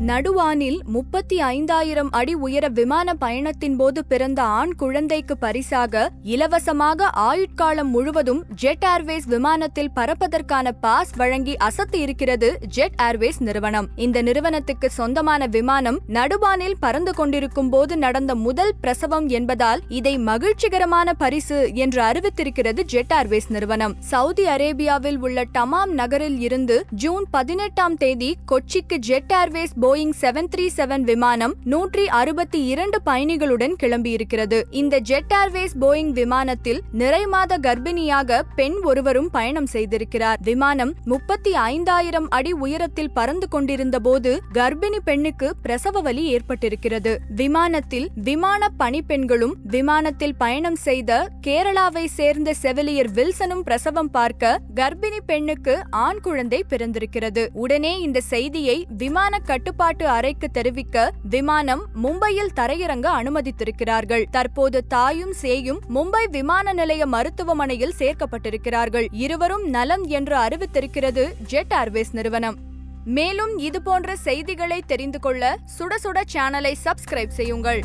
நடுவானில் முப்பத்தி ஐந்தாயிரம் அடி உயர விமான பயணத்தின் போது பிறந்த ஆண் குழந்தைக்கு பரிசாக இலவசமாக ஆயுட்காலம் முழுவதும் ஜெட் ஏர்வேஸ் விமானத்தில் பறப்பதற்கான பாஸ் வழங்கி அசத்து இருக்கிறது ஜெட் ஏர்வேஸ் நிறுவனம். இந்த நிறுவனத்துக்கு சொந்தமான விமானம் நடுவானில் பறந்து கொண்டிருக்கும் போது நடந்த முதல் பிரசவம் என்பதால் இதை மகிழ்ச்சிகரமான பரிசு என்று அறிவித்திருக்கிறது ஜெட் ஏர்வேஸ் நிறுவனம். சவுதி அரேபியாவில் உள்ள டமாம் நகரில் இருந்து ஜூன் பதினெட்டாம் தேதி கொச்சிக்கு Jet Airways Boeing seven three seven விமானம் நூற்றி அறுபத்தி இரண்டு பயணிகளுடன் கிளம்பியிருக்கிறது. இந்த ஜெட் ஏர்வேஸ் போயிங் விமானத்தில் நிறை மாத கர்ப்பிணியாக பெண் ஒருவரும் பயணம் செய்திருக்கிறார். விமானம் முப்பத்தி ஐந்தாயிரம் அடி உயரத்தில் பறந்து கொண்டிருந்த போது கர்ப்பிணி பெண்ணுக்கு பிரசவ வலி ஏற்பட்டிருக்கிறது. விமானத்தில் விமான பணிப்பெண்களும் விமானத்தில் பயணம் செய்த கேரளாவை சேர்ந்த செவிலியர் வில்சனும் பிரசவம் பார்க்க கர்ப்பிணி பெண்ணுக்கு ஆண் குழந்தை பிறந்திருக்கிறது. உடனே இந்த செய்தியை விமான கட்டுப்பாட்டு அறைக்கு தெரிவிக்க விமானம் மும்பையில் தரையிறங்க அனுமதித்திருக்கிறார்கள். தற்போது தாயும் சேயும் மும்பை விமான நிலைய மருத்துவமனையில் சேர்க்கப்பட்டிருக்கிறார்கள். இருவரும் நலம் என்று அறிவித்திருக்கிறது ஜெட் ஏர்வேஸ் நிறுவனம். மேலும் இதுபோன்ற செய்திகளை தெரிந்து கொள்ள சுட சுட சேனலை சப்ஸ்கிரைப் செய்யுங்கள்.